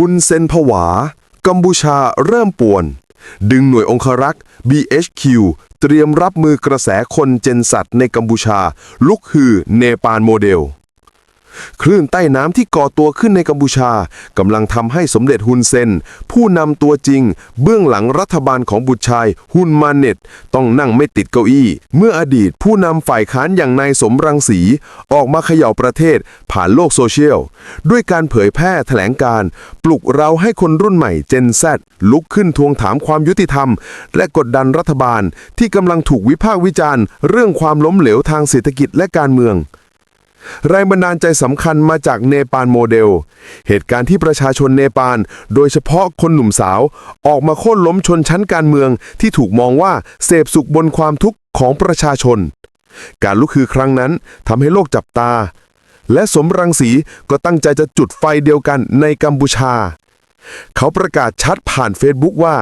ฮุนเซนผวา กัมพูชาเริ่มป่วน ดึงหน่วยองครักษ์ BHQ เตรียมรับมือกระแสคนเจนสัตว์ในกัมพูชา ลุกฮือเนปาลโมเดล คลื่นใต้น้ำที่ก่อตัวขึ้นในกัมพูชากำลังทำให้สมเด็จฮุนเซน ผู้นำตัวจริง เบื้องหลังรัฐบาลของบุตรชายฮุนมาเน็ต ต้องนั่งไม่ติดเก้าอี้ เมื่ออดีตผู้นำฝ่ายค้านอย่างนายสมรังสี ออกมาเขย่าประเทศผ่านโลกโซเชียล ด้วยการเผยแพร่แถลงการ ปลุกเราให้คนรุ่นใหม่เจนแซลุกขึ้นทวงถามความยุติธรรม และกดดันรัฐบาลที่กำลังถูกวิพากษ์วิจารณ์ เรื่องความล้มเหลวทางเศรษฐกิจและการเมือง แรงบันดาลใจสำคัญมาจากเนปาลโมเดล เหตุการณ์ที่ประชาชนเนปาล โดยเฉพาะคนหนุ่มสาว ออกมาโค่นล้มชนชั้นการเมืองที่ถูกมองว่าเสพสุขบนความทุกข์ของประชาชน การลุกคือครั้งนั้นทำให้โลกจับตา และสมรังสีก็ตั้งใจจะจุดไฟเดียวกันในกัมพูชา เขาประกาศชัดผ่านเฟซบุ๊กว่า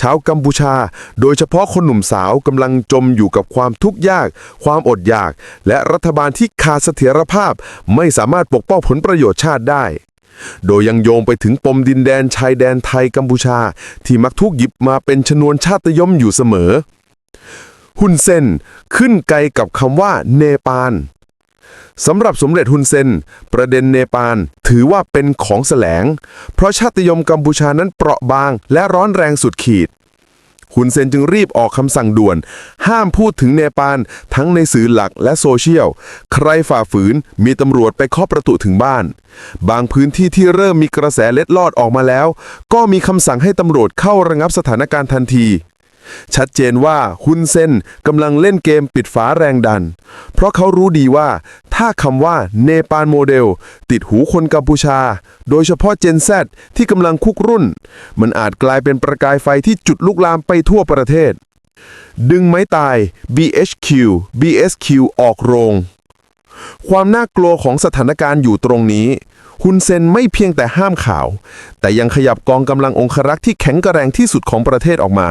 ชาวกัมพูชา โดยเฉพาะคนหนุ่มสาวกำลังจมอยู่กับความทุกข์ยาก ความอดอยาก และรัฐบาลที่ขาดเสถียรภาพ ไม่สามารถปกป้องผลประโยชน์ชาติได้ โดยยังโยงไปถึงปมดินแดนชายแดนไทยกัมพูชา ที่มักถูกหยิบมาเป็นชนวนชาติยมอยู่เสมอฮุนเซนขึ้นไกลกับคำว่าเนปาล สำหรับสมเด็จฮุนเซน ประเด็นเนปาลถือว่าเป็นของแสลง เพราะชาติยมกัมพูชานั้นเปราะบางและร้อนแรงสุดขีดฮุนเซนจึงรีบออกคำสั่งด่วน ห้ามพูดถึงเนปาลทั้งในสื่อหลักและโซเชียล ใครฝ่าฝืนมีตำรวจไปเคาะประตูถึงบ้าน บางพื้นที่ที่เริ่มมีกระแสเล็ดลอดออกมาแล้ว ก็มีคำสั่งให้ตำรวจเข้าระงับสถานการณ์ทันที ชัดเจนว่าฮุนเซนกำลังเล่นเกมปิดฝาแรงดัน เพราะเขารู้ดีว่า ถ้าคำว่าเนปาลโมเดล ติดหูคนกัมพูชา โดยเฉพาะเจนแซที่กำลังคุกรุ่น มันอาจกลายเป็นประกายไฟที่จุดลุกลามไปทั่วประเทศ ดึงไม้ตาย BHQ BSQ ออกโรง ความน่ากลัวของสถานการณ์อยู่ตรงนี้ ฮุนเซนไม่เพียงแต่ห้ามข่าว แต่ยังขยับกองกำลังองครักษ์ที่แข็งกระแรงที่สุดของประเทศออกมา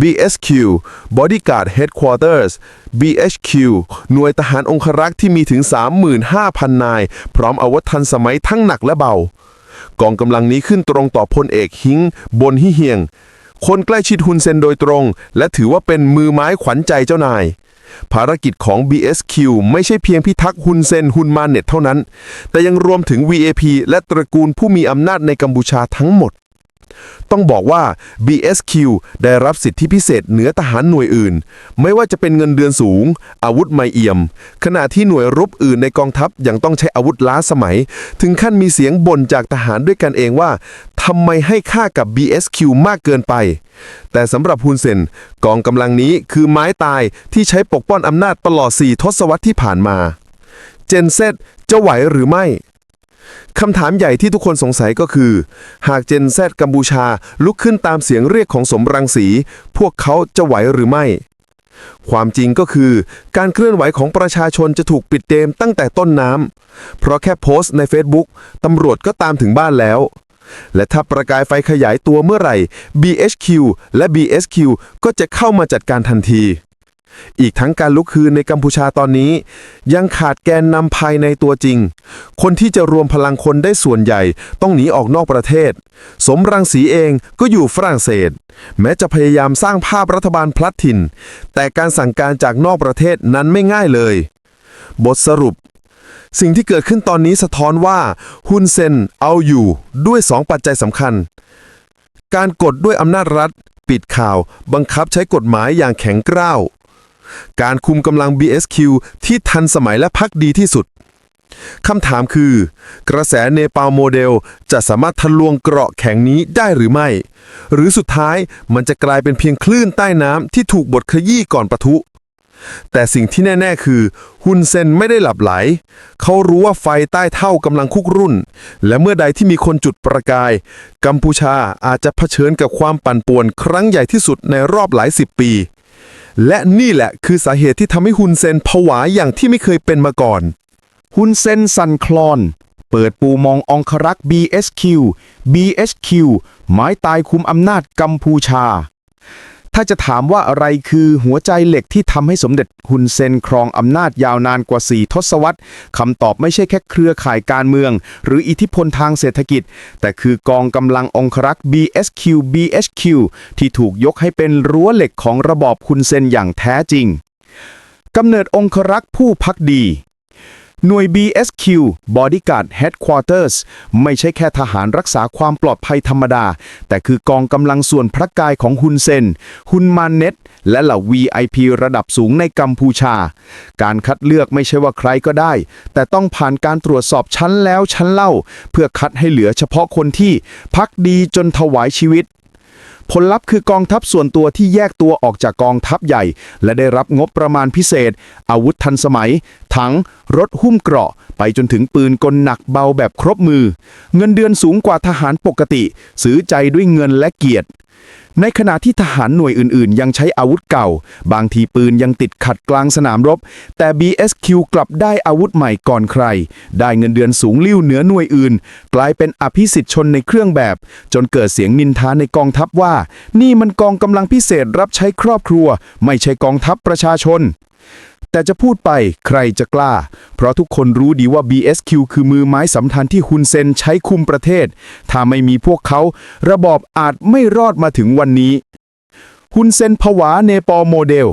BSQ Bodyguard Headquarters BHQ หน่วยทหารองครักษ์ที่มีถึง 35,000 นาย พร้อมอาวุธทันสมัยทั้งหนักและเบา กองกำลังนี้ขึ้นตรงต่อพลเอกฮิงบนฮิเฮียง คนใกล้ชิดฮุนเซนโดยตรง และถือว่าเป็นมือไม้ขวัญใจเจ้านาย ภารกิจของ BSQ ไม่ใช่เพียงพิทักษ์ฮุนเซนฮุนมาเน็ตเท่านั้น แต่ยังรวมถึง VAP และตระกูลผู้มีอำนาจในกัมพูชาทั้งหมด ต้องบอกว่า BSQ ได้รับสิทธิพิเศษเหนือทหารหน่วยอื่น ไม่ว่าจะเป็นเงินเดือนสูง อาวุธไม่เอี่ยม ขณะที่หน่วยรบอื่นในกองทัพยังต้องใช้อาวุธล้าสมัย ถึงขั้นมีเสียงบ่นจากทหารด้วยกันเองว่าทำไมให้ค่ากับ BSQ มากเกินไป แต่สำหรับฮุนเซนกองกำลังนี้คือไม้ตายที่ใช้ปกป้องอำนาจตลอด 4 ทศวรรษที่ผ่านมา เจนเซตจะไหวหรือไม่ คำถามใหญ่ที่ทุกคนสงสัยก็คือ หากเจนแซดกัมพูชาลุกขึ้นตามเสียงเรียกของสมรังสี พวกเขาจะไหวหรือไม่ ความจริงก็คือ การเคลื่อนไหวของประชาชนจะถูกปิดเกมตั้งแต่ต้นน้ำเพราะแค่โพสต์ใน Facebook ตำรวจก็ตามถึงบ้านแล้ว และถ้าประกายไฟขยายตัวเมื่อไหร่ BHQ และ BSQ ก็จะเข้ามาจัดการทันที อีกทั้งการลุกคืนในกัมพูชาตอนนี้ ยังขาดแกนนำภายในตัวจริง คนที่จะรวมพลังคนได้ส่วนใหญ่ ต้องหนีออกนอกประเทศ สมรังสีเองก็อยู่ฝรั่งเศส แม้จะพยายามสร้างภาพรัฐบาลพลัดถิ่น แต่การสั่งการจากนอกประเทศนั้นไม่ง่ายเลย บทสรุป สิ่งที่เกิดขึ้นตอนนี้สะท้อนว่าฮุนเซนเอาอยู่ด้วย2ปัจจัยสำคัญ การกดด้วยอำนาจรัฐ ปิดข่าว บังคับใช้กฎหมายอย่างแข็งกร้าว การคุมกำลัง BSQ ที่ทันสมัยและพักดีที่สุดคำถามคือ กระแสเนปาลโมเดลจะสามารถทะลวงเกราะแข็งนี้ได้หรือไม่ หรือสุดท้ายมันจะกลายเป็นเพียงคลื่นใต้น้ำที่ถูกบดขยี้ก่อนปะทุ แต่สิ่งที่แน่ ๆ คือ ฮุนเซนไม่ได้หลับไหล เขารู้ว่าไฟใต้เท่ากำลังคุกรุ่น และเมื่อใดที่มีคนจุดประกาย กัมพูชาอาจจะเผชิญกับความปั่นป่วนครั้งใหญ่ที่สุดในรอบหลายสิบปี และนี่แหละคือสาเหตุที่ทำให้ฮุนเซนผวาอย่างที่ไม่เคยเป็นมาก่อน ฮุนเซนซันคลอน เปิดปูมององครักษ์ BSQ B S Q หมายตายคุมอำนาจกัมพูชา ถ้าจะถามว่าอะไรคือหัวใจเหล็กที่ทำให้สมเด็จฮุนเซนครองอำนาจยาวนานกว่า 4 ทศวรรษคำตอบไม่ใช่แค่เครือข่ายการเมือง หรืออิทธิพลทางเศรษฐกิจ แต่คือกองกำลังองครักษ์ BSQ BHQ ที่ถูกยกให้เป็นรั้วเหล็กของระบอบฮุนเซนอย่างแท้จริงกำเนิดองครักษ์ผู้พักดี หน่วย BSQ Bodyguard Headquarters ไม่ใช่แค่ทหารรักษาความปลอดภัยธรรมดา แต่คือกองกำลังส่วนพระกายของฮุนเซน ฮุนมานเน็ต และเหล่า VIP ระดับสูงในกัมพูชา การคัดเลือกไม่ใช่ว่าใครก็ได้ แต่ต้องผ่านการตรวจสอบชั้นแล้วชั้นเล่า เพื่อคัดให้เหลือเฉพาะคนที่พักดีจนถวายชีวิตผลลัพธ์คือกองทัพส่วนตัวที่แยกตัวออกจากกองทัพใหญ่ และได้รับงบประมาณพิเศษ อาวุธทันสมัยถัง รถหุ้มเกราะ ไปจนถึงปืนกลหนักเบาแบบครบมือ เงินเดือนสูงกว่าทหารปกติ ซื้อใจด้วยเงินและเกียรติ ในขณะที่ทหารหน่วยอื่นๆ ยังใช้อาวุธเก่า บางทีปืนยังติดขัดกลางสนามรบ แต่ BSQ กลับได้อาวุธใหม่ก่อนใคร ได้เงินเดือนสูงลิ่วเหนือหน่วยอื่น กลายเป็นอภิสิทธิชนในเครื่องแบบ จนเกิดเสียงนินทาในกองทัพว่า นี่มันกองกำลังพิเศษรับใช้ครอบครัว ไม่ใช่กองทัพประชาชน แต่จะพูดไปใครจะกล้า เพราะทุกคนรู้ดีว่า BSQ คือมือไม้สำคัญที่ฮุนเซนใช้คุมประเทศ ถ้าไม่มีพวกเขา ระบอบอาจไม่รอดมาถึงวันนี้ฮุนเซนผวาเนปอลโมเดล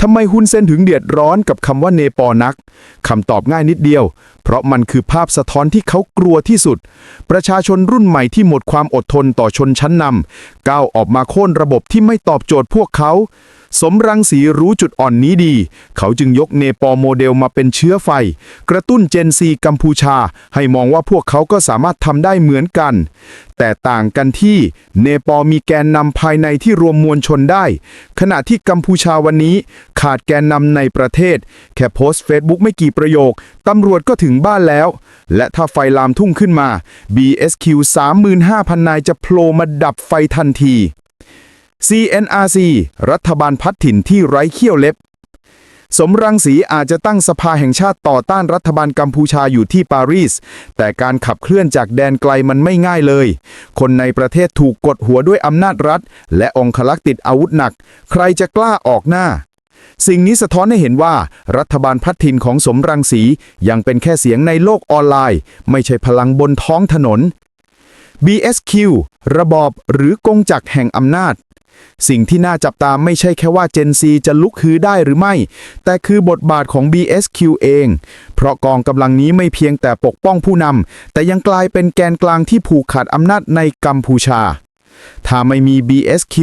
ทำไมฮุนเซนถึงเดือดร้อนกับคำว่าเนปอลนักคำตอบง่ายนิดเดียว เพราะมันคือภาพสะท้อนที่เขากลัวที่สุด ประชาชนรุ่นใหม่ที่หมดความอดทนต่อชนชั้นนำก้าวออกมาโค่นระบบที่ไม่ตอบโจทย์พวกเขา สมรังสีรู้จุดอ่อนนี้ดี เขาจึงยกเนปอลโมเดลมาเป็นเชื้อไฟ กระตุ้นเจนซีกัมพูชา ให้มองว่าพวกเขาก็สามารถทำได้เหมือนกัน แต่ต่างกันที่เนปอลมีแกนนำภายในที่รวมมวลชนได้ ขณะที่กัมพูชาวันนี้ ขาดแกนนำในประเทศ แค่โพสต์เฟซบุ๊กไม่กี่ประโยคตำรวจก็ถึงบ้านแล้ว และถ้าไฟลามทุ่งขึ้นมา BSQ 35,000 นายจะโผล่มาดับไฟทันที CNRC รัฐบาลพัดถิ่นที่ไร้เขี้ยวเล็บ สมรังสีอาจจะตั้งสภาแห่งชาติต่อต้านรัฐบาลกัมพูชาอยู่ที่ปารีส แต่การขับเคลื่อนจากแดนไกลมันไม่ง่ายเลย คนในประเทศถูกกดหัวด้วยอำนาจรัฐ และองคลักษ์ติดอาวุธหนัก ใครจะกล้าออกหน้า สิ่งนี้สะท้อนให้เห็นว่า รัฐบาลพัดถิ่นของสมรังสียังเป็นแค่เสียงในโลกออนไลน์ ไม่ใช่พลังบนท้องถนน BSQ ระบอบหรือกงจักรแห่งอำนาจ สิ่งที่น่าจับตามไม่ใช่แค่ว่า Gen Z จะลุกฮือได้หรือไม่ แต่คือบทบาทของ BSQ เอง เพราะกองกำลังนี้ไม่เพียงแต่ปกป้องผู้นำ แต่ยังกลายเป็นแกนกลางที่ผูกขาดอำนาจในกัมพูชา ถ้าไม่มี BSQ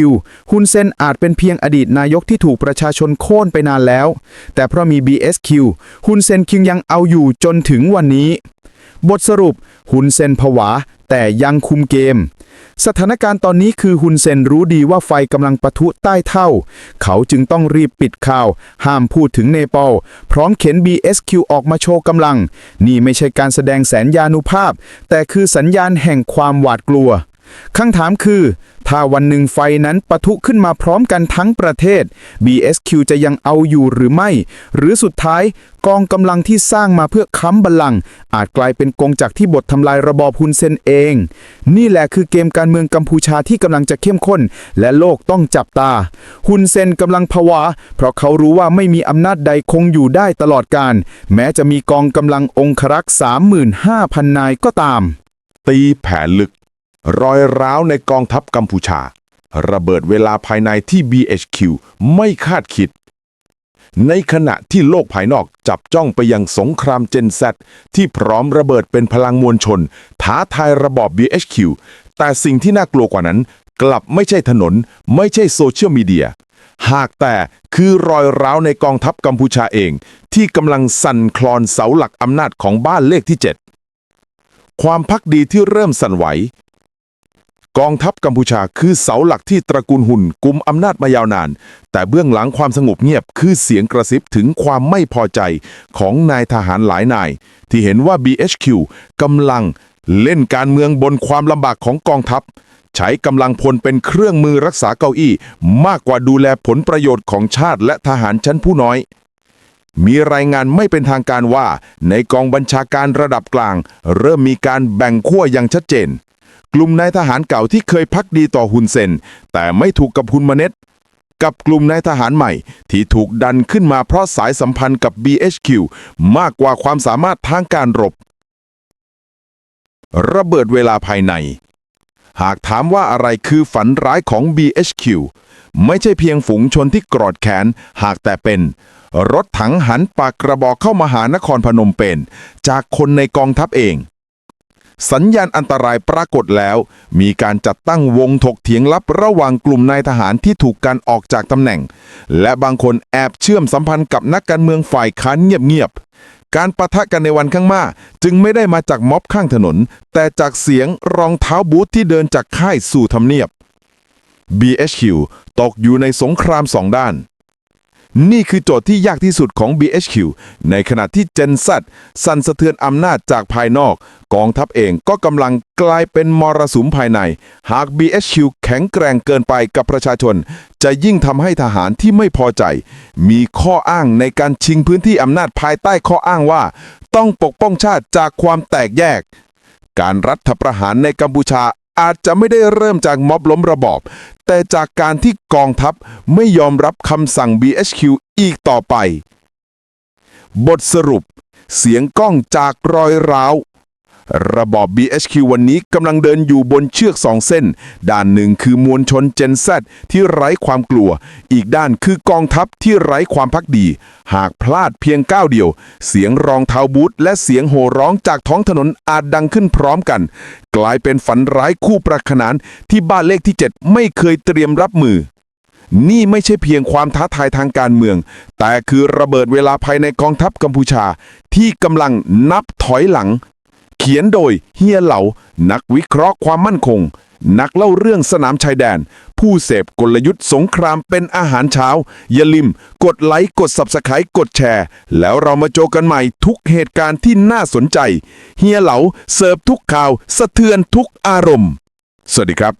ฮุนเซนอาจเป็นเพียงอดีตนายกที่ถูกประชาชนโค่นไปนานแล้ว แต่เพราะมี BSQ ฮุนเซนคิงยังเอาอยู่จนถึงวันนี้บทสรุปฮุนเซนผวา แต่ยังคุมเกม สถานการณ์ตอนนี้คือฮุนเซนรู้ดีว่าไฟกำลังปะทุใต้เท่า เขาจึงต้องรีบปิดข่าว ห้ามพูดถึงเนปาลพร้อมเข็น BSQ ออกมาโชว์กำลัง นี่ไม่ใช่การแสดงแสนยานุภาพ แต่คือสัญญาณแห่งความหวาดกลัว คำถามคือ ถ้าวันหนึ่งไฟนั้นปะทุขึ้นมาพร้อมกันทั้งประเทศ BSQ จะยังเอาอยู่หรือไม่ หรือสุดท้ายกองกำลังที่สร้างมาเพื่อค้ำบัลลังก์อาจกลายเป็นกองจักรที่บททำลายระบอบฮุนเซนเอง นี่แหละคือเกมการเมืองกัมพูชาที่กำลังจะเข้มข้น และโลกต้องจับตาฮุนเซนกำลังผวา เพราะเขารู้ว่าไม่มีอำนาจใดคงอยู่ได้ตลอดการ แม้จะมีกองกำลังองครักษ์35,000 นายก็ตาม ตีแผนลึก รอยร้าวในกองทัพกัมพูชา ระเบิดเวลาภายในที่ BHQ ไม่คาดคิด ในขณะที่โลกภายนอกจับจ้องไปยังสงครามเจนแซที่พร้อมระเบิดเป็นพลังมวลชน ท้าทายระบอบ BHQ แต่สิ่งที่น่ากลัวกว่านั้น กลับไม่ใช่ถนน ไม่ใช่โซเชียลมีเดียหากแต่คือรอยร้าวในกองทัพกัมพูชาเอง ที่กำลังสั่นคลอนเสาหลักอำนาจของบ้านเลขที่ 7 ความพักดีที่เริ่มสั่นไหว กองทัพกัมพูชาคือเสาหลักที่ตระกูลหุ่นกุมอำนาจมายาวนาน แต่เบื้องหลังความสงบเงียบคือเสียงกระซิบถึงความไม่พอใจของนายทหารหลายนาย ที่เห็นว่า BHQ กำลังเล่นการเมืองบนความลำบากของกองทัพ ใช้กำลังพลเป็นเครื่องมือรักษาเก้าอี้ มากกว่าดูแลผลประโยชน์ของชาติและทหารชั้นผู้น้อยมีรายงานไม่เป็นทางการว่า ในกองบัญชาการระดับกลาง เริ่มมีการแบ่งขั้วอย่างชัดเจน กลุ่มนายทหารเก่าที่เคยพักดีต่อฮุนเซน แต่ไม่ถูกกับฮุนมาเน็ตกับกลุ่มนายทหารใหม่ ที่ถูกดันขึ้นมาเพราะสายสัมพันธ์กับ BHQ มากกว่าความสามารถทางการรบ ระเบิดเวลาภายใน หากถามว่าอะไรคือฝันร้ายของ BHQ ไม่ใช่เพียงฝูงชนที่กรอดแขน หากแต่เป็น รถถังหันปากกระบอกเข้ามาหานครพนมเปญจากคนในกองทัพเอง สัญญาณอันตรายปรากฏแล้ว มีการจัดตั้งวงถกเถียงลับระหว่างกลุ่มนายทหารที่ถูกการออกจากตำแหน่ง และบางคนแอบเชื่อมสัมพันธ์กับนักการเมืองฝ่ายค้านเงียบๆ การประทะกันในวันข้างหน้าจึงไม่ได้มาจากม็อบข้างถนน แต่จากเสียงรองเท้าบูทที่เดินจากค่ายสู่ทำเนียบ BHQ ตกอยู่ในสงครามสองด้าน นี่คือโจทย์ที่ยากที่สุดของ BHQ ในขณะที่ Gen Z สั่นสะเทือนอำนาจจากภายนอก กองทัพเองก็กำลังกลายเป็นมรสุมภายใน หาก BHQ แข็งแกร่งเกินไปกับประชาชน จะยิ่งทำให้ทหารที่ไม่พอใจ มีข้ออ้างในการชิงพื้นที่อำนาจภายใต้ข้ออ้างว่า ต้องปกป้องชาติจากความแตกแยก การรัฐประหารในกัมพูชาอาจจะไม่ได้เริ่มจากม็อบล้มระบอบ แต่จากการที่กองทัพไม่ยอมรับคำสั่ง BHQ อีกต่อไป บทสรุป เสียงก้องจากรอยร้าว ระบอบ BHQ วันนี้กำลังเดินอยู่บนเชือกสองเส้น ด้านหนึ่งคือมวลชน Gen Z ที่ไร้ความกลัว อีกด้านคือกองทัพที่ไร้ความพักดี หากพลาดเพียงก้าวเดียว เสียงรองเท้าบูทและเสียงโห่ร้องจากท้องถนนอาจดังขึ้นพร้อมกัน กลายเป็นฝันร้ายคู่ประขนานที่บ้านเลขที่ 7 ไม่เคยเตรียมรับมือนี่ไม่ใช่เพียงความท้าทายทางการเมือง แต่คือระเบิดเวลาภายในกองทัพกัมพูชา ที่กำลังนับถอยหลัง เขียนโดยเฮียเหลา นักวิเคราะห์ความมั่นคง นักเล่าเรื่องสนามชายแดน ผู้เสพกลยุทธ์สงครามเป็นอาหารเช้า อย่าลืมกดไลค์กด Subscribe กดแชร์ แล้วเรามาโจกันใหม่ทุกเหตุการณ์ที่น่าสนใจ เฮียเหลาเสิร์ฟทุกข่าว สะเทือนทุกอารมณ์ สวัสดีครับ